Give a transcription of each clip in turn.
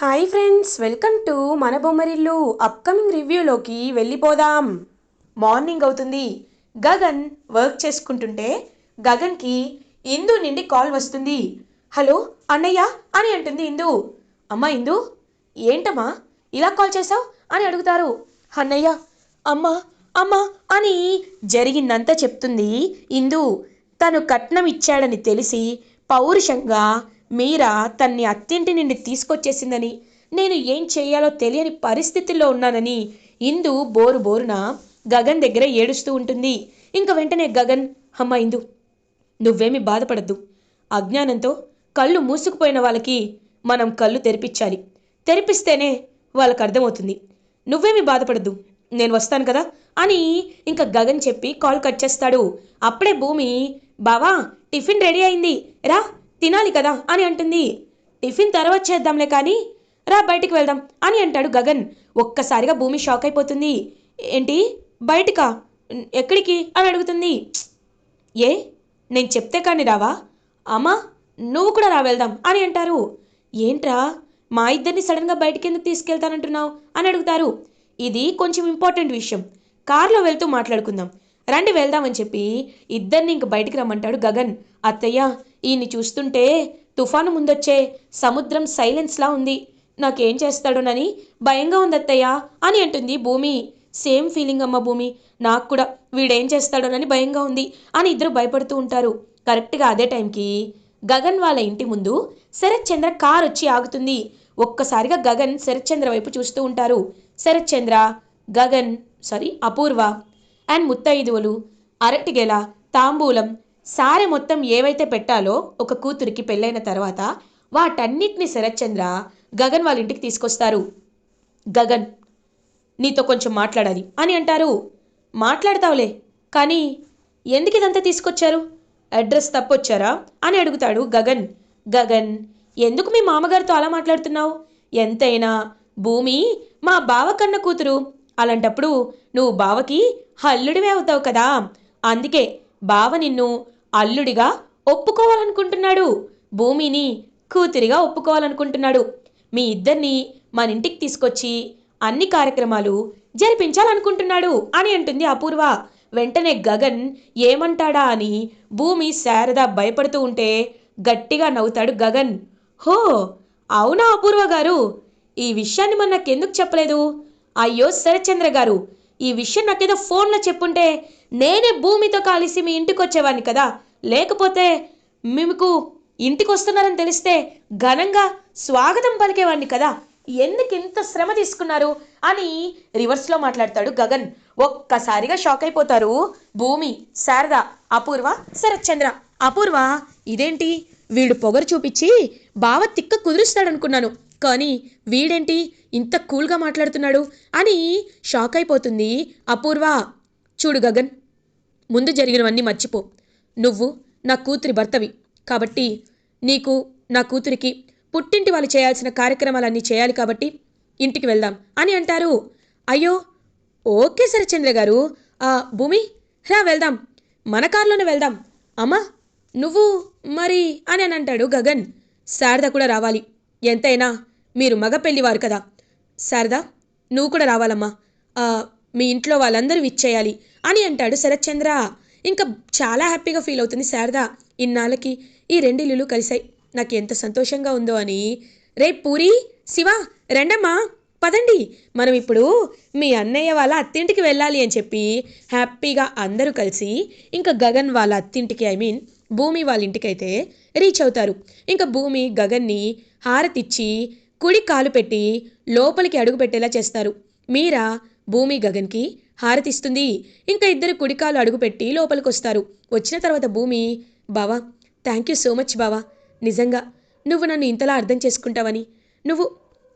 Hi friends welcome to మన Bommarillu upcoming రివ్యూలోకి వెళ్ళిపోదాం. Morning అవుతుంది. గగన్ వర్క్ చేసుకుంటుంటే గగన్కి ఇందు నుండి కాల్ వస్తుంది. హలో అన్నయ్య అని అంటుంది ఇందు. అమ్మా ఇందు ఏంటమ్మా ఇలా కాల్ చేసావు అని అడుగుతారు. అన్నయ్య అమ్మా అమ్మా అని జరిగిందంతా చెప్తుంది ఇందు. తను కట్నం ఇచ్చాడని తెలిసి పౌరుషంగా మీరా తన్ని అత్తింటి నుండి తీసుకొచ్చేసిందని నేను ఏం చేయాలో తెలియని పరిస్థితుల్లో ఉన్నానని ఇందు బోరు బోరున గగన్ దగ్గర ఏడుస్తూ ఉంటుంది. ఇంక వెంటనే గగన్ అమ్మ ఇందు నువ్వేమి బాధపడద్దు. అజ్ఞానంతో కళ్ళు మూసుకుపోయిన వాళ్ళకి మనం కళ్ళు తెరిపించాలి. తెరిపిస్తేనే వాళ్ళకి అర్థమవుతుంది. నువ్వేమి బాధపడద్దు. నేను వస్తాను కదా అని ఇంకా గగన్ చెప్పి కాల్ కట్ చేస్తాడు. అప్పుడే భూమి బావా టిఫిన్ రెడీ అయింది. రా తినాలి కదా అని అంటుంది. టిఫిన్ తర్వాత చేద్దాంలే కానీ రా బయటికి వెళ్దాం అని అంటాడు గగన్. ఒక్కసారిగా భూమి షాక్ అయిపోతుంది. ఏంటి బయటికా? ఎక్కడికి? అని అడుగుతుంది. ఏ? నేను చెప్తే కానీ రావా? అమ్మా నువ్వు కూడా రా వెళ్దాం అని అంటారు. ఏంట్రా మా ఇద్దరిని సడన్గా బయటికి ఎందుకు తీసుకెళ్తానంటున్నావు? అని అడుగుతారు. ఇది కొంచెం ఇంపార్టెంట్ విషయం. కారులో వెళ్తూ మాట్లాడుకుందాం. రండి వెళ్దామని చెప్పి ఇద్దరిని ఇంక బయటికి రమ్మంటాడు గగన్. అత్తయ్య ఈయన్ని చూస్తుంటే తుఫాను ముందొచ్చే సముద్రం సైలెన్స్లా ఉంది. నాకేం చేస్తాడోనని భయంగా ఉంది అత్తయ్య అని అంటుంది భూమి. సేమ్ ఫీలింగ్ అమ్మ భూమి. నాకు కూడా వీడేం చేస్తాడోనని భయంగా ఉంది అని ఇద్దరు భయపడుతూ ఉంటారు. కరెక్ట్గా అదే టైంకి గగన్ వాళ్ళ ఇంటి ముందు శరత్ చంద్ర కార్ వచ్చి ఆగుతుంది. ఒక్కసారిగా గగన్ శరత్ చంద్ర వైపు చూస్తూ ఉంటారు. శరత్ చంద్ర గగన్ సారీ అపూర్వ అండ్ ముత్తైదువులు అరటిగెల తాంబూలం సారె మొత్తం ఏవైతే పెట్టాలో ఒక కూతురికి పెళ్ళైన తర్వాత వాటన్నిటిని శరత్చంద్ర గగన్ వాళ్ళ ఇంటికి తీసుకొస్తారు. గగన్ నీతో కొంచెం మాట్లాడాలి అని అంటారు. మాట్లాడతావులే కానీ ఎందుకు ఇదంతా తీసుకొచ్చారు? అడ్రస్ తప్పొచ్చారా? అని అడుగుతాడు గగన్. గగన్ ఎందుకు మీ మామగారితో అలా మాట్లాడుతున్నావు? ఎంతైనా భూమి మా బావ కన్న కూతురు. అలాంటప్పుడు నువ్వు బావకి హల్లుడివే అవుతావు కదా. అందుకే బావ నిన్ను అల్లుడిగా ఒప్పుకోవాలనుకుంటున్నాడు. భూమిని కూతురిగా ఒప్పుకోవాలనుకుంటున్నాడు. మీ ఇద్దరిని మన ఇంటికి తీసుకొచ్చి అన్ని కార్యక్రమాలు జరిపించాలనుకుంటున్నాడు అని అంటుంది అపూర్వ. వెంటనే గగన్ ఏమంటాడా అని భూమి శారద భయపడుతూ ఉంటే గట్టిగా నవ్వుతాడు గగన్. హో అవునా అపూర్వ గారు? ఈ విషయాన్ని మన నాకెందుకు చెప్పలేదు? అయ్యో శరచంద్ర గారు ఈ విషయం నాకేదో ఫోన్లో చెప్పుంటే నేనే భూమితో కలిసి మీ ఇంటికి వచ్చేవాడిని కదా. లేకపోతే మీకు ఇంటికి వస్తున్నారని తెలిస్తే ఘనంగా స్వాగతం పలికేవాడిని కదా. ఎందుకు ఇంత శ్రమ తీసుకున్నారు? అని రివర్స్లో మాట్లాడతాడు గగన్. ఒక్కసారిగా షాక్ అయిపోతారు భూమి శారద అపూర్వ శరత్చంద్ర. అపూర్వ ఇదేంటి? వీడు పొగరు చూపించి బావ తిక్క కుదురుస్తాడనుకున్నాను. కానీ వీడేంటి ఇంత కూల్గా మాట్లాడుతున్నాడు? అని షాక్ అయిపోతుంది అపూర్వ. చూడు గగన్ ముందు జరిగినవన్నీ మర్చిపో. నువ్వు నా కూతురి భర్తవి. కాబట్టి నీకు నా కూతురికి పుట్టింటి వాళ్ళు చేయాల్సిన కార్యక్రమాలన్నీ చేయాలి కాబట్టి ఇంటికి వెళ్దాం. అని అంటారు. అయ్యో ఓకే సరే చంద్ర గారు. ఆ, భూమి రా వెళ్దాం. మన కారులోనే వెళ్దాం. అమ్మా నువ్వు మరి అని అని అంటాడు గగన్. శారద కూడా రావాలి. ఎంతైనా మీరు మగ పెళ్ళివారు కదా. శారద నువ్వు కూడా రావాలమ్మా. మీ ఇంట్లో వాళ్ళందరూ విచ్చేయాలి అని అంటాడు శరత్చంద్ర. ఇంకా చాలా హ్యాపీగా ఫీల్ అవుతుంది శారద. ఇన్నాళ్ళకి ఈ రెండిల్లులు కలిశాయి. నాకు ఎంత సంతోషంగా ఉందో అని. రే పూరి శివ రెండమ్మా పదండి. మనం ఇప్పుడు మీ అన్నయ్య వాళ్ళ అత్తింటికి వెళ్ళాలి అని చెప్పి హ్యాపీగా అందరూ కలిసి ఇంకా గగన్ వాళ్ళ అత్తింటికి ఐ మీన్ భూమి వాళ్ళ ఇంటికైతే రీచ్ అవుతారు. ఇంకా భూమి గగన్ని హారతిచ్చి కుడి కాలు పెట్టి లోపలికి అడుగు పెట్టేలా చేస్తారు. మీరా భూమి గగన్కి హారతిస్తుంది. ఇంకా ఇద్దరు కుడికాలు అడుగుపెట్టి లోపలికి వస్తారు వచ్చిన తర్వాత భూమి బావా థ్యాంక్ యూ సో మచ్ బావా. నిజంగా నువ్వు నన్ను ఇంతలా అర్థం చేసుకుంటావని నువ్వు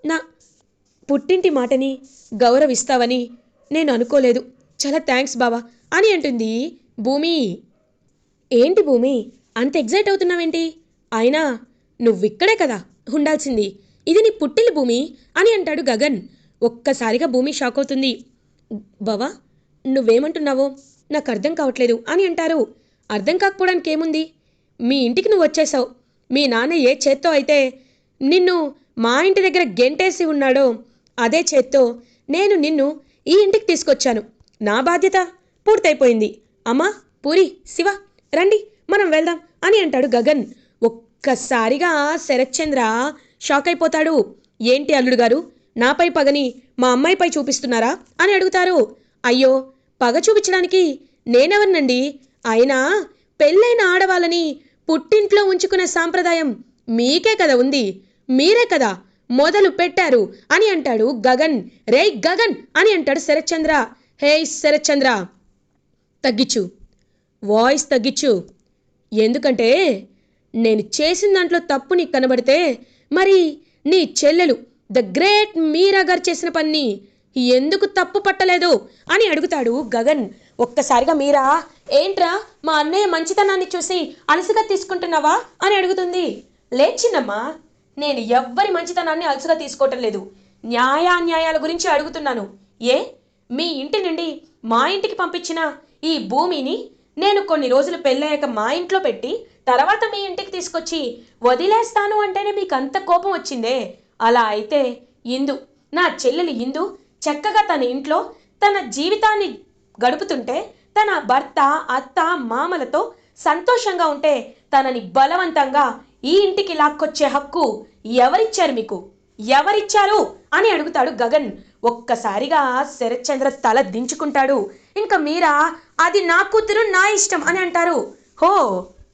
నా పుట్టింటి మాటని గౌరవిస్తావని నేను అనుకోలేదు. చాలా థ్యాంక్స్ బావా అని అంటుంది భూమి. ఏంటి భూమి అంత ఎగ్జైట్ అవుతున్నావేంటి? అయినా నువ్విక్కడే కదా ఉండాల్సింది. ఇది నీ పుట్టిల్లు భూమి అని అంటాడు గగన్. ఒక్కసారిగా భూమి షాక్ అవుతుంది. బావా నువ్వేమంటున్నావో నాకు అర్థం కావట్లేదు అని అంటారు. అర్థం కాకపోవడానికి ఏముంది? మీ ఇంటికి నువ్వు వచ్చేసావు. మీ నాన్న ఏ చేత్తో అయితే నిన్ను మా ఇంటి దగ్గర గెంటేసి ఉన్నాడో అదే చేత్తో నేను నిన్ను ఈ ఇంటికి తీసుకొచ్చాను. నా బాధ్యత పూర్తయిపోయింది. అమ్మా పూరి శివ రండి మనం వెళ్దాం అని అంటాడు గగన్. ఒక్కసారిగా శరత్చంద్ర షాక్ అయిపోతాడు. ఏంటి అల్లుడు గారు? నాపై పగని మా అమ్మాయిపై చూపిస్తున్నారా? అని అడుగుతారు. అయ్యో పగ చూపించడానికి నేనెవరినండి? అయినా పెళ్ళైన ఆడవాళ్ళని పుట్టింట్లో ఉంచుకునే సాంప్రదాయం మీకే కదా ఉంది. మీరే కదా మొదలు పెట్టారు అని అంటాడు గగన్. రే గగన్ అని అంటాడు శరత్చంద్ర. హే శరత్చంద్ర! తగ్గించు వాయిస్ తగ్గించు ఎందుకంటే నేను చేసిన దాంట్లో తప్పు నీకు కనబడితే మరి నీ చెల్లెలు ద గ్రేట్ మీరా గారు చేసిన పని ఎందుకు తప్పు పట్టలేదు అని అడుగుతాడు గగన్. ఒక్కసారిగా మీరా ఏంట్రా మా అన్నయ్య మంచితనాన్ని చూసి అలసుగా తీసుకుంటున్నావా అని అడుగుతుంది. లేచినమ్మా నేను ఎవ్వరి మంచితనాన్ని అలసుగా తీసుకోవటం లేదు. న్యాయాన్యాయాల గురించి అడుగుతున్నాను. ఏ? మీ ఇంటి నుండి మా ఇంటికి పంపించిన ఈ భూమిని నేను కొన్ని రోజులు పెళ్ళయ్యాక మా ఇంట్లో పెట్టి తర్వాత మీ ఇంటికి తీసుకొచ్చి వదిలేస్తాను అంటేనే మీకు అంత కోపం వచ్చిందే. అలా అయితే ఇందు నా చెల్లెలు ఇందు చక్కగా తన ఇంట్లో తన జీవితాన్ని గడుపుతుంటే తన భర్త అత్త మామలతో సంతోషంగా ఉంటే తనని బలవంతంగా ఈ ఇంటికి లాక్కొచ్చే హక్కు ఎవరిచ్చారు మీకు? ఎవరిచ్చారు? అని అడుగుతాడు గగన్. ఒక్కసారిగా శరత్చంద్ర తల దించుకుంటాడు. ఇంకా మీరా అది నా కూతురు నా ఇష్టం అని అంటారు. హో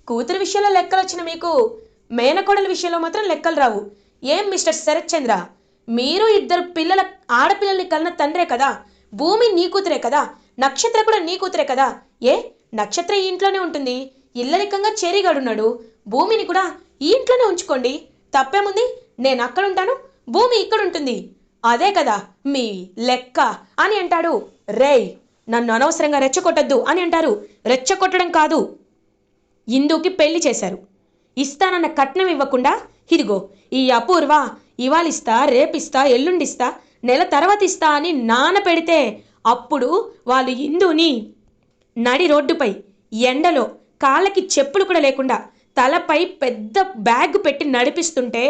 కూతురు విషయంలో లెక్కలు వచ్చిన మీకు మేనకోడల విషయంలో మాత్రం లెక్కలు రావు. ఏం మిస్టర్ శరత్చంద్ర? మీరు ఇద్దరు పిల్లల ఆడపిల్లల్ని కన్న తండ్రే కదా? భూమి నీ కూతురే కదా? నక్షత్ర కూడా నీ కూతురే కదా? ఏ? నక్షత్ర ఈ ఇంట్లోనే ఉంటుంది. ఇల్లరికంగా చేరిగాడున్నాడు. భూమిని కూడా ఈ ఇంట్లోనే ఉంచుకోండి. తప్పేముంది? నేను అక్కడ ఉంటాను భూమి ఇక్కడ ఉంటుంది అదే కదా మీ లెక్క అని అంటాడు. రేయ్ నన్ను అనవసరంగా రెచ్చగొట్టద్దు అని అంటారు. రెచ్చగొట్టడం కాదు. ఇందుకి పెళ్ళి చేశారు. ఇస్తానన్న కట్నం ఇవ్వకుండా ఇదిగో ఈ అపూర్వ ఇవాళిస్తా రేపిస్తా ఎల్లుండిస్తా నెల తర్వాత ఇస్తా అని నాన పెడితే అప్పుడు వాళ్ళు హిందూని నడి రోడ్డుపై ఎండలో కాళ్ళకి చెప్పులు కూడా లేకుండా తలపై పెద్ద బ్యాగ్ పెట్టి నడిపిస్తుంటే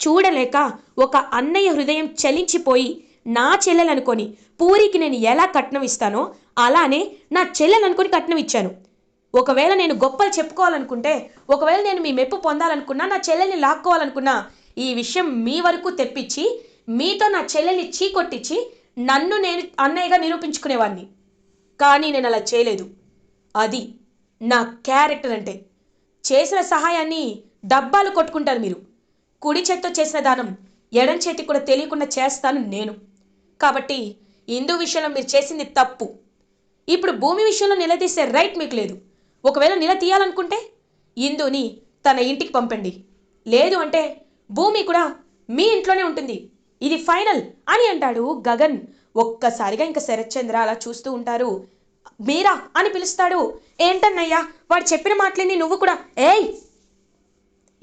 చూడలేక ఒక అన్నయ్య హృదయం చలించిపోయి నా చెల్లెలనుకొని పూరికి నేను ఎలా కట్నం ఇస్తానో అలానే నా చెల్లెలనుకొని కట్నం ఇచ్చాను. ఒకవేళ నేను గొప్పలు చెప్పుకోవాలనుకుంటే ఒకవేళ నేను మీ మెప్పు పొందాలనుకున్నా నా చెల్లెల్ని లాక్కోవాలనుకున్నా ఈ విషయం మీ వరకు తెప్పించి మీతో నా చెల్లెల్ని చీకొట్టించి నన్ను నేను అన్నయ్యగా నిరూపించుకునేవాడిని కానీ నేను అలా చేయలేదు. అది నా క్యారెక్టర్ అంటే. చేసిన సహాయాన్ని డబ్బాలు కొట్టుకుంటారు మీరు. కుడి చేత్తో చేసిన దానం ఎడం చేతి కూడా తెలియకుండా చేస్తాను నేను. కాబట్టి హిందూ విషయంలో మీరు చేసింది తప్పు. ఇప్పుడు భూమి విషయంలో నిలదీసే రైట్ మీకు లేదు. ఒకవేళ నిల తీయాలనుకుంటే ఇందుని తన ఇంటికి పంపండి. లేదు అంటే భూమి కూడా మీ ఇంట్లోనే ఉంటుంది. ఇది ఫైనల్ అని అంటాడు గగన్. ఒక్కసారిగా ఇంకా శరత్చంద్ర అలా చూస్తూ ఉంటారు. మీరా అని పిలుస్తాడు. ఏంటన్నయ్యా వాడు చెప్పిన మాటలేని నువ్వు కూడా ఏయ్!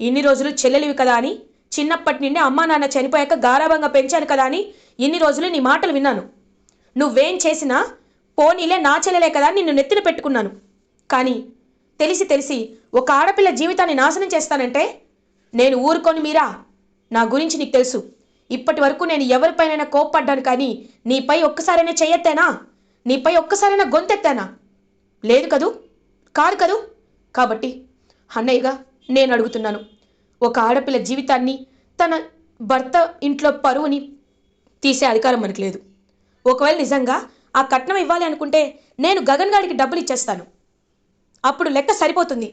ఇన్ని రోజులు చెల్లెలివి కదా అని చిన్నప్పటి నుండి అమ్మా నాన్న చనిపోయాక గారాభంగా పెంచాను కదా అని ఇన్ని రోజులు నీ మాటలు విన్నాను. నువ్వేం చేసినా పోనీలే నా చెల్లెలే కదా నిన్ను నెత్తిన పెట్టుకున్నాను. కానీ తెలిసి తెలిసి ఒక ఆడపిల్ల జీవితాన్ని నాశనం చేస్తానంటే నేను ఊరుకొని మీరా? నా గురించి నీకు తెలుసు. ఇప్పటి వరకు నేను ఎవరిపైనైనా కోప్పడ్డాను కానీ నీపై ఒక్కసారైనా చెయ్యెత్తానా? నీపై ఒక్కసారైనా గొంతెత్తానా? లేదు కదూ? కాదు కదూ? కాబట్టి అన్నయ్యగా నేను అడుగుతున్నాను. ఒక ఆడపిల్ల జీవితాన్ని తన భర్త ఇంట్లో పరువుని తీసే అధికారం మనకు లేదు. ఒకవేళ నిజంగా ఆ కట్నం ఇవ్వాలి అనుకుంటే నేను గగన్ గాడికి డబ్బులు ఇచ్చేస్తాను. అప్పుడు లెక్క సరిపోతుంది.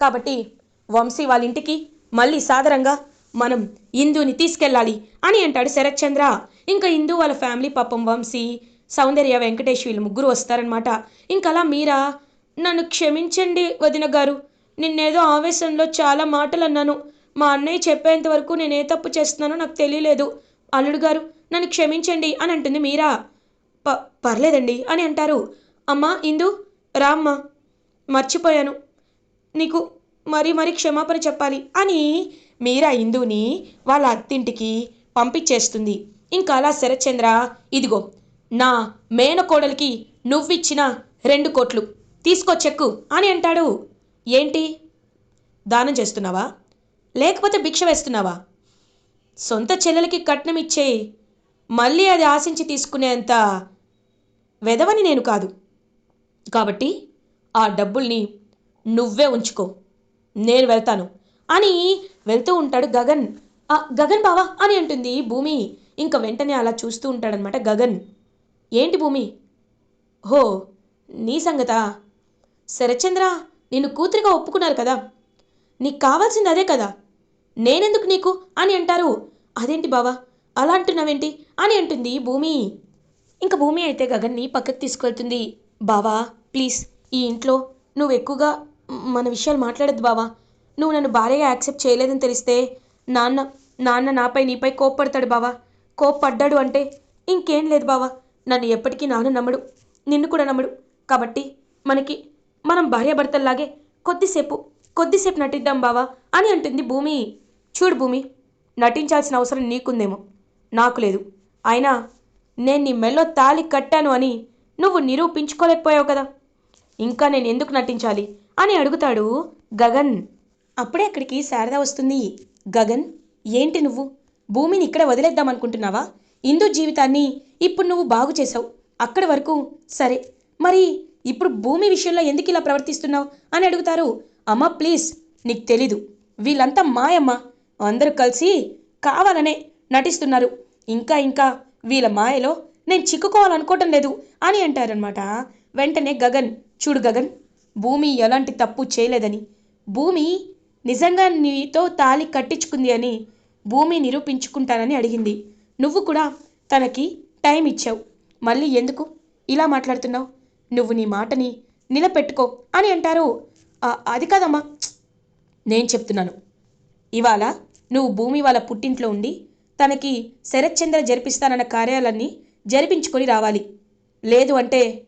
కాబట్టి వంశీ వాళ్ళ ఇంటికి మళ్ళీ సాదరంగా మనం ఇందుని తీసుకెళ్ళాలి అని అంటాడు శరత్చంద్ర. ఇంకా ఇందు వాళ్ళ ఫ్యామిలీ పాపం వంశీ సౌందర్య వెంకటేష్ వీళ్ళు ముగ్గురు వస్తారనమాట ఇంకా అలా మీరా? నన్ను క్షమించండి వదిన గారు. నిన్నేదో ఆవేశంలో చాలా మాటలు అన్నాను మా అన్నయ్య చెప్పేంత వరకు నేను ఏ తప్పు చేస్తున్నానో నాకు తెలియలేదు. అల్లుడు గారు నన్ను క్షమించండి అని అంటుంది మీరా. ప పర్లేదండి అని అంటారు. అమ్మా ఇందు రామ్మా. మర్చిపోయాను. నీకు మరీ మరీ క్షమాపణ చెప్పాలి అని మీరా ఇందుని వాళ్ళ అత్తింటికి పంపించేస్తుంది. ఇంకా అలా శరత్చంద్ర ఇదిగో నా మేనకోడలికి నువ్విచ్చిన రెండు కోట్లు తీసుకో చెక్కు అని అంటాడు. ఏంటి? దానం చేస్తున్నావా? లేకపోతే భిక్ష వేస్తున్నావా? సొంత చెల్లెలకి కట్నం ఇచ్చేయి మళ్ళీ అది ఆశించి తీసుకునేంత వెదవని నేను కాదు. కాబట్టి ఆ డబ్బుల్ని నువ్వే ఉంచుకో. నేను వెళ్తాను. అని వెళ్తూ ఉంటాడు గగన్. గగన్ బావా అని అంటుంది భూమి. ఇంకా వెంటనే అలా చూస్తూ ఉంటాడనమాట గగన్. ఏంటి భూమి? హో నీ సంగతా? శరచంద్ర నిన్ను కూతురిగా ఒప్పుకున్నారు కదా. నీకు కావాల్సింది అదే కదా. నేనెందుకు నీకు? అని అంటారు. అదేంటి బావా? అలా అంటున్నావేంటి? అని అంటుంది భూమి. ఇంకా భూమి అయితే గగన్ని పక్కకు తీసుకెళ్తుంది. బావా ప్లీజ్ ఈ ఇంట్లో నువ్వు ఎక్కువగా మన విషయాలు మాట్లాడద్దు బావా. నువ్వు నన్ను భార్యగా యాక్సెప్ట్ చేయలేదని తెలిస్తే నాన్న నాన్న నాపై నీపై కోప్పడతాడు బావా. కోప్పడ్డాడు అంటే ఇంకేం లేదు బావా. నన్ను ఎప్పటికీ నాన్న నమ్మడు నిన్ను కూడా నమ్మడు. కాబట్టి మనకి మనం భార్యాభర్తల్లాగే కొద్దిసేపు కొద్దిసేపు నటిద్దాం బావా అని అంటుంది భూమి. చూడు భూమి నటించాల్సిన అవసరం నీకుందేమో. నాకు లేదు. అయినా నేను నీ మెల్లో తాళి కట్టాను అని నువ్వు నిరూపించుకోలేకపోయావు కదా. ఇంకా నేను ఎందుకు నటించాలి? అని అడుగుతాడు గగన్. అప్పుడే అక్కడికి శారద వస్తుంది. గగన్ ఏంటి నువ్వు? భూమిని ఇక్కడ వదిలేద్దాం అనుకుంటున్నావా? ఇందు జీవితాన్ని ఇప్పుడు నువ్వు బాగు చేసావు అక్కడి వరకు సరే. మరి ఇప్పుడు భూమి విషయంలో ఎందుకు ఇలా ప్రవర్తిస్తున్నావు? అని అడుగుతారు. అమ్మ ప్లీజ్ నీకు తెలీదు. వీళ్ళంతా మాయమ్మ. అందరూ కలిసి కావాలనే నటిస్తున్నారు. ఇంకా ఇంకా వీళ్ళ మాయలో నేను చిక్కుకోవాలనుకోవటం లేదు అని అంటారనమాట వెంటనే గగన్. చూడు గగన్ భూమి ఎలాంటి తప్పు చేయలేదని. భూమి నిజంగా నీతో తాళి కట్టించుకుంది అని భూమి నిరూపించుకుంటానని అడిగింది. నువ్వు కూడా తనకి టైం ఇచ్చావు. మళ్ళీ ఎందుకు? ఇలా మాట్లాడుతున్నావు. నువ్వు నీ మాటని నిలబెట్టుకో అని అంటారు. అది కాదమ్మా. నేను చెప్తున్నాను. ఇవాళ నువ్వు భూమి వాళ్ళ పుట్టింట్లో ఉండి తనకి శరత్చంద్ర జరిపిస్తానన్న కార్యాలన్నీ జరిపించుకొని రావాలి. లేదు అంటే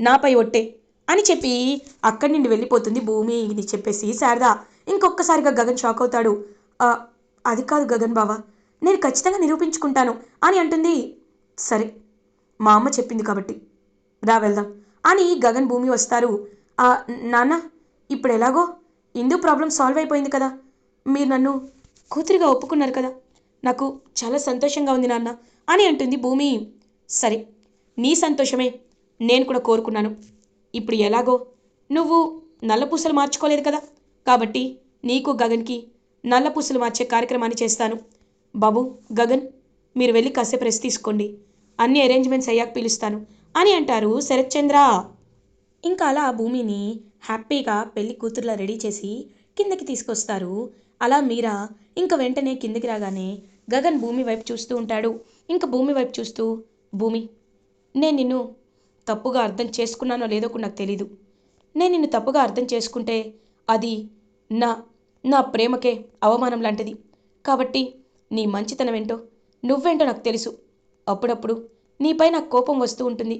నాపై ఒట్టే. అని చెప్పి అక్కడి నుండి వెళ్ళిపోతుంది భూమి ఇది చెప్పేసి శారద. ఇంకొక్కసారిగా గగన్ షాక్ అవుతాడు. అది కాదు గగన్ బావా నేను ఖచ్చితంగా నిరూపించుకుంటాను అని అంటుంది. సరే మా అమ్మ చెప్పింది కాబట్టి రా వెళ్దాం అని గగన్ భూమి వస్తారు. నాన్న ఇప్పుడు ఎలాగో? ఇందు ప్రాబ్లం సాల్వ్ అయిపోయింది కదా. మీరు నన్ను కూతురిగా ఒప్పుకున్నారు కదా. నాకు చాలా సంతోషంగా ఉంది నాన్న అని అంటుంది భూమి. సరే నీ సంతోషమే నేను కూడా కోరుకున్నాను. ఇప్పుడు ఎలాగో? నువ్వు నల్లపూసలు మార్చుకోలేదు కదా? కాబట్టి నీకు గగన్కి నల్లపూసలు మార్చే కార్యక్రమాన్ని చేస్తాను. బాబు గగన్ మీరు వెళ్ళి కాసేపు రెస్ట్ తీసుకోండి. అన్ని అరేంజ్మెంట్స్ అయ్యాక పిలుస్తాను. అని అంటారు శరత్చంద్ర. ఇంకా అలా భూమిని హ్యాపీగా పెళ్ళి కూతురులా రెడీ చేసి కిందకి తీసుకొస్తారు. అలా మీరా ఇంకా వెంటనే కిందకి రాగానే గగన్ భూమి వైపు చూస్తూ ఉంటాడు. ఇంకా భూమి వైపు చూస్తూ భూమి నేను నిన్ను తప్పుగా అర్థం చేసుకున్నానో లేదో కూడా నాకు తెలీదు. నేను నిన్ను తప్పుగా అర్థం చేసుకుంటే అది నా నా ప్రేమకే అవమానం లాంటిది. కాబట్టి నీ మంచితనం ఏంటో నువ్వేంటో నాకు తెలుసు. అప్పుడప్పుడు నీపై నాకు కోపం వస్తూ ఉంటుంది.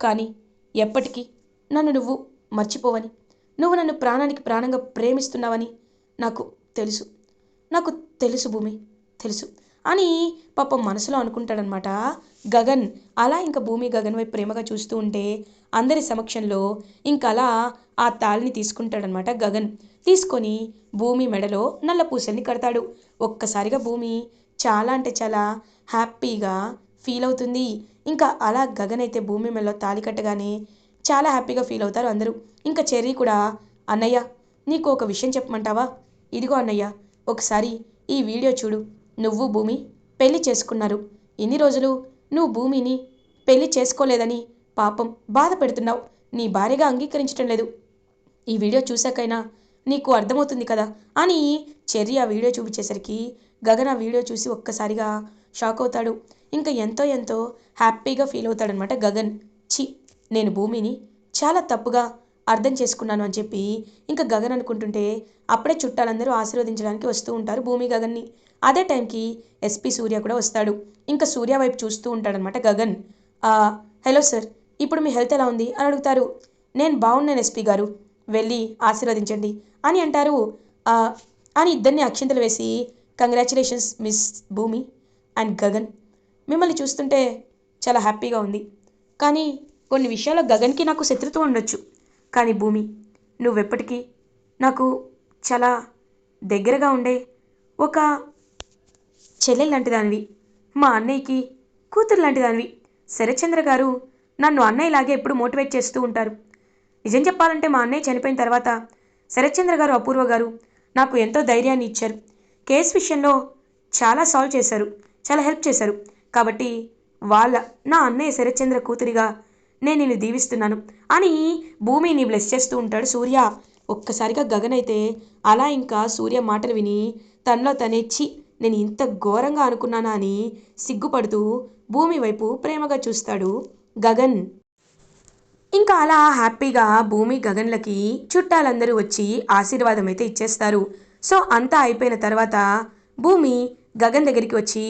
కానీ ఎప్పటికీ నన్ను నువ్వు మర్చిపోవని నువ్వు నన్ను ప్రాణానికి ప్రాణంగా ప్రేమిస్తున్నావని నాకు తెలుసు. నాకు తెలుసు భూమి తెలుసు. అని పాపం మనసులో అనుకుంటాడనమాట. గగన్ అలా ఇంకా భూమి గగన్ వైపు ప్రేమగా చూస్తూ ఉంటే అందరి సమక్షంలో ఇంకా అలా ఆ తాళిని తీసుకుంటాడనమాట గగన్. తీసుకొని భూమి మెడలో నల్ల పూసల్ని కడతాడు. ఒక్కసారిగా భూమి చాలా అంటే చాలా హ్యాపీగా ఫీల్ అవుతుంది. ఇంకా అలా గగన్ అయితే భూమి మెడలో తాళి కట్టగానే చాలా హ్యాపీగా ఫీల్ అవుతారు అందరూ. ఇంకా చెర్రీ కూడా అన్నయ్య నీకు ఒక విషయం చెప్పమంటావా? ఇదిగో అన్నయ్య ఒకసారి ఈ వీడియో చూడు. నువ్వు భూమి పెళ్ళి చేసుకున్నారు. ఇన్ని రోజులు నువ్వు భూమిని పెళ్ళి చేసుకోలేదని పాపం బాధ పెడుతున్నావు. నీ భార్యగా అంగీకరించడం లేదు. ఈ వీడియో చూశాకైనా నీకు అర్థమవుతుంది కదా? అని చెర్రి ఆ వీడియో చూపించేసరికి గగన్ ఆ వీడియో చూసి ఒక్కసారిగా షాక్ అవుతాడు. ఇంకా ఎంతో ఎంతో హ్యాపీగా ఫీల్ అవుతాడనమాట గగన్. చి నేను భూమిని చాలా తప్పుగా అర్థం చేసుకున్నాను అని చెప్పి ఇంకా గగన్ అనుకుంటుంటే అప్పుడే చుట్టాలందరూ ఆశీర్వదించడానికి వస్తూ ఉంటారు భూమి గగన్ని. అదే టైంకి ఎస్పీ సూర్య కూడా వస్తాడు. ఇంకా సూర్య వైపు చూస్తూ ఉంటాడనమాట గగన్. హలో సార్ ఇప్పుడు మీ హెల్త్ ఎలా ఉంది? అని అడుగుతారు. నేను బాగున్నాను ఎస్పీ గారు. వెళ్ళి ఆశీర్వదించండి. అని అంటారు. అని ఇద్దరిని అక్షింతలు వేసి congratulations miss Bhoomi and Gagan. మిమ్మల్ని చూస్తుంటే చాలా హ్యాపీగా ఉంది. కానీ కొన్ని విషయాల్లో గగన్కి నాకు శత్రుత్వం ఉండొచ్చు. కానీ భూమి నువ్వెప్పటికీ నాకు చాలా దగ్గరగా ఉండే ఒక చెల్లెలు లాంటి దానివి మా అన్నయ్యకి కూతురు లాంటి దానివి శరత్చంద్ర గారు నన్ను అన్నయ్యలాగే ఎప్పుడు మోటివేట్ చేస్తూ ఉంటారు. నిజం చెప్పాలంటే మా అన్నయ్య చనిపోయిన తర్వాత శరత్చంద్ర గారు అపూర్వ గారు నాకు ఎంతో ధైర్యాన్ని ఇచ్చారు. కేసు విషయంలో చాలా సాల్వ్ చేశారు. చాలా హెల్ప్ చేశారు. కాబట్టి వాళ్ళ నా అన్నయ్య శరత్చంద్ర కూతురిగా నేను నిన్ను దీవిస్తున్నాను. అని భూమిని బ్లెస్ చేస్తూ ఉంటాడు సూర్య. ఒక్కసారిగా గగన్ అయితే అలా ఇంకా సూర్య మాటలు విని తనలో తనేచ్చి నేను ఇంత ఘోరంగా అనుకున్నానా అని సిగ్గుపడుతూ భూమి వైపు ప్రేమగా చూస్తాడు గగన్. ఇంకా అలా హ్యాపీగా భూమి గగన్లకి చుట్టాలందరూ వచ్చి ఆశీర్వాదం అయితే ఇచ్చేస్తారు. సో అంతా అయిపోయిన తర్వాత భూమి గగన్ దగ్గరికి వచ్చి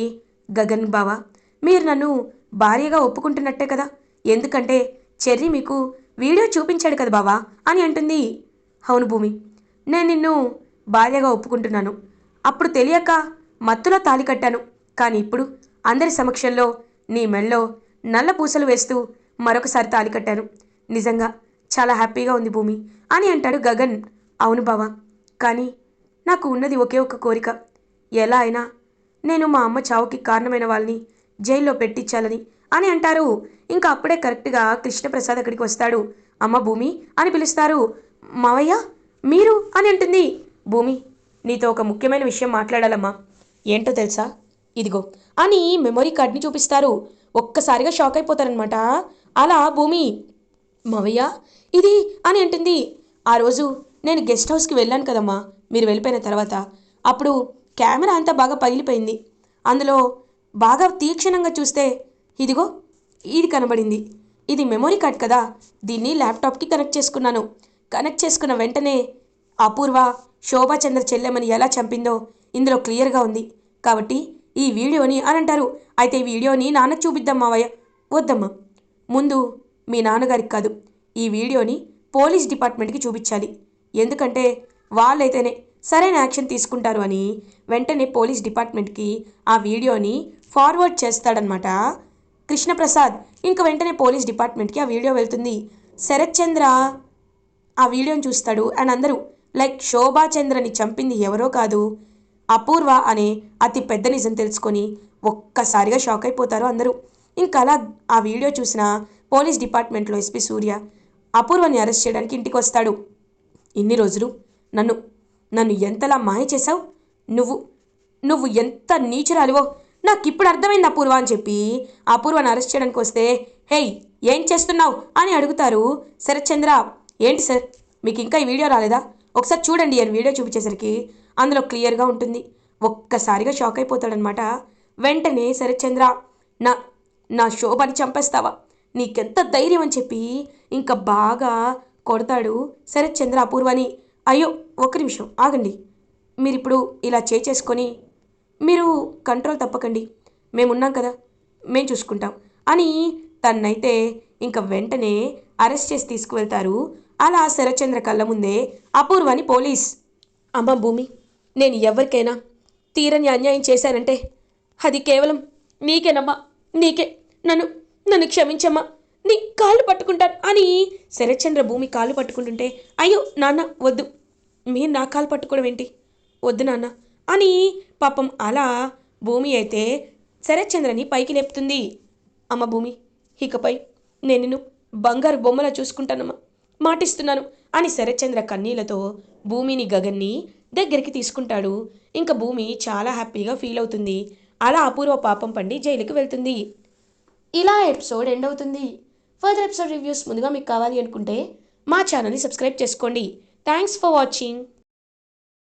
గగన్ బావా మీరు నన్ను భార్యగా ఒప్పుకుంటున్నట్టే కదా? ఎందుకంటే చెర్రీ మీకు వీడియో చూపించాడు కదా బావా అని అంటుంది. అవును భూమి నేను నిన్ను భార్యగా ఒప్పుకుంటున్నాను. అప్పుడు తెలియక మత్తులో తాలి కట్టాను. కానీ ఇప్పుడు అందరి సమక్షంలో నీ మెళ్ళో నల్ల పూసలు వేస్తూ మరొకసారి తాలి కట్టాను. నిజంగా చాలా హ్యాపీగా ఉంది భూమి అని అంటాడు గగన్. అవును బావా కానీ నాకు ఉన్నది ఒకే ఒక కోరిక. ఎలా అయినా నేను మా అమ్మ చావుకి కారణమైన వాళ్ళని జైల్లో పెట్టించాలని అని అంటారు. ఇంకా అప్పుడే కరెక్ట్గా కృష్ణప్రసాద్ అక్కడికి వస్తాడు. అమ్మ భూమి అని పిలుస్తారు. మావయ్య మీరు అని అంటుంది. భూమి నీతో ఒక ముఖ్యమైన విషయం మాట్లాడాలమ్మా. ఏంటో తెలుసా? ఇదిగో అని మెమొరీ కార్డ్ని చూపిస్తారు. ఒక్కసారిగా షాక్ అయిపోతారనమాట అలా భూమి మావయ్య ఇది అని అంటుంది. ఆ రోజు నేను గెస్ట్ హౌస్కి వెళ్ళాను కదమ్మా మీరు వెళ్ళిపోయిన తర్వాత. అప్పుడు కెమెరా అంతా బాగా పగిలిపోయింది. అందులో బాగా తీక్షణంగా చూస్తే ఇదిగో ఇది కనబడింది. ఇది మెమొరీ కార్డ్ కదా. దీన్ని ల్యాప్టాప్కి కనెక్ట్ చేసుకున్నాను. కనెక్ట్ చేసుకున్న వెంటనే అపూర్వ శోభాచంద్ర చెల్లెమని ఎలా చంపిందో ఇందులో క్లియర్గా ఉంది. కాబట్టి ఈ వీడియోని అని అంటారు. అయితే ఈ వీడియోని నాన్నకు చూపిద్దాం మావయ్య. వద్దమ్మా. ముందు మీ నాన్నగారికి కాదు ఈ వీడియోని పోలీస్ డిపార్ట్మెంట్కి చూపించాలి. ఎందుకంటే వాళ్ళైతేనే సరైన యాక్షన్ తీసుకుంటారు అని వెంటనే పోలీస్ డిపార్ట్మెంట్కి ఆ వీడియోని ఫార్వర్డ్ చేస్తాడనమాట కృష్ణప్రసాద్. ఇంక వెంటనే పోలీస్ డిపార్ట్మెంట్కి ఆ వీడియో వెళ్తుంది. శరత్ చంద్ర ఆ వీడియోని చూస్తాడు అండ్ అందరూ లైక్ శోభాచంద్రని చంపింది ఎవరో కాదు అపూర్వ అనే అతి పెద్ద నిజం తెలుసుకొని ఒక్కసారిగా షాక్ అయిపోతారు అందరూ. ఇంకా అలా ఆ వీడియో చూసిన పోలీస్ డిపార్ట్మెంట్లో ఎస్పీ సూర్య అపూర్వని అరెస్ట్ చేయడానికి ఇంటికి వస్తాడు. ఇన్ని రోజులు నన్ను నన్ను ఎంతలా మాయ చేశావు? నువ్వు నువ్వు ఎంత నీచురాలివో? నాకు ఇప్పుడు అర్థమైంది అపూర్వ అని చెప్పి. అపూర్వని అరెస్ట్ చేయడానికి వస్తే హేయ్ ఏం చేస్తున్నావు? అని అడుగుతారు. శరత్చంద్ర ఏంటి సార్ మీకు ఇంకా ఈ వీడియో రాలేదా? ఒకసారి చూడండి అని వీడియో చూపించేసరికి అందులో క్లియర్గా ఉంటుంది. ఒక్కసారిగా షాక్ అయిపోతాడనమాట. వెంటనే శరత్చంద్ర నా నా శోభని చంపేస్తావా? నీకెంత ధైర్యం అని చెప్పి ఇంకా బాగా కొడతాడు శరత్చంద్ర అపూర్వని. అయ్యో ఒక్క నిమిషం ఆగండి. మీరిప్పుడు ఇలా చేసుకొని మీరు కంట్రోల్ తప్పకండి. మేమున్నాం కదా. మేము చూసుకుంటాం. అని తన్నైతే ఇంకా వెంటనే అరెస్ట్ చేసి తీసుకువెళ్తారు. అలా శరచంద్ర కళ్ళ ముందే అపూర్వని పోలీస్. అమ్మ భూమి నేను ఎవరికైనా తీరని అన్యాయం చేశానంటే అది కేవలం నీకేనమ్మా నీకే. నన్ను నన్ను క్షమించమ్మా. నీ కాళ్ళు పట్టుకుంటాను అని శరచంద్ర భూమి కాళ్ళు పట్టుకుంటుంటే అయ్యో నాన్న వద్దు. మీరు నా కాలు పట్టుకోవడం ఏంటి? వద్దు నాన్న. అని పాపం అలా భూమి అయితే శరత్చంద్రని పైకి లేపుతుంది. అమ్మ భూమి ఇకపై నేను నిన్ను బంగారు బొమ్మలా చూసుకుంటానమ్మా మాటిస్తున్నాను అని శరత్చంద్ర కన్నీళ్ళతో భూమిని గగన్ని దగ్గరికి తీసుకుంటాడు. ఇంకా భూమి చాలా హ్యాపీగా ఫీల్ అవుతుంది. అలా అపూర్వ పాపం పండి జైలుకి వెళ్తుంది. ఇలా ఎపిసోడ్ ఎండ్ అవుతుంది. ఫర్దర్ ఎపిసోడ్ రివ్యూస్ ముందుగా మీకు కావాలి అనుకుంటే మా ఛానల్ని సబ్స్క్రైబ్ చేసుకోండి. Thanks for watching.